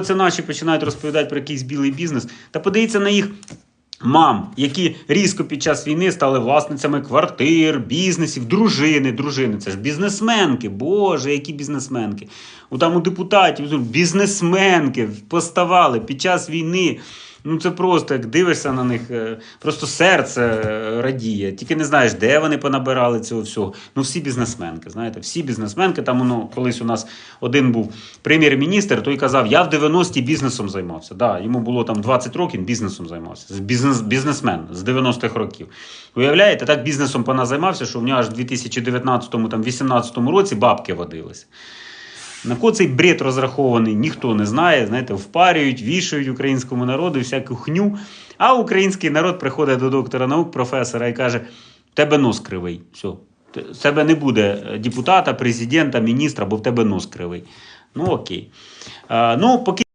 Це наші починають розповідати про якийсь білий бізнес. Та подивіться на їх мам, які різко під час війни стали власницями квартир, бізнесів, дружини, дружини. Це ж бізнесменки. Боже, які бізнесменки. У там у депутатів бізнесменки поставали під час війни. Ну це просто як дивишся на них, е, просто серце е, радіє. Тільки не знаєш, де вони понабирали цього всього. Ну всі бізнесменки, знаєте, всі бізнесменки. Там воно колись у нас один був прем'єр-міністр, той казав, я в 90-ті бізнесом займався. Да, йому було там 20 років, бізнесом займався. Бізнес, бізнесмен з 90-х років. Уявляєте, так бізнесом пана займався, що в нього аж в 2019-2018 році бабки водилися. На кого цей бред розрахований, ніхто не знає. Знаєте, впарюють, вішають українському народу всяку хню. А український народ приходить до доктора наук, професора, і каже: тебе нос кривий. Все. В тебе не буде е, депутата, президента, міністра, бо в тебе нос кривий. Ну окей. А, ну, поки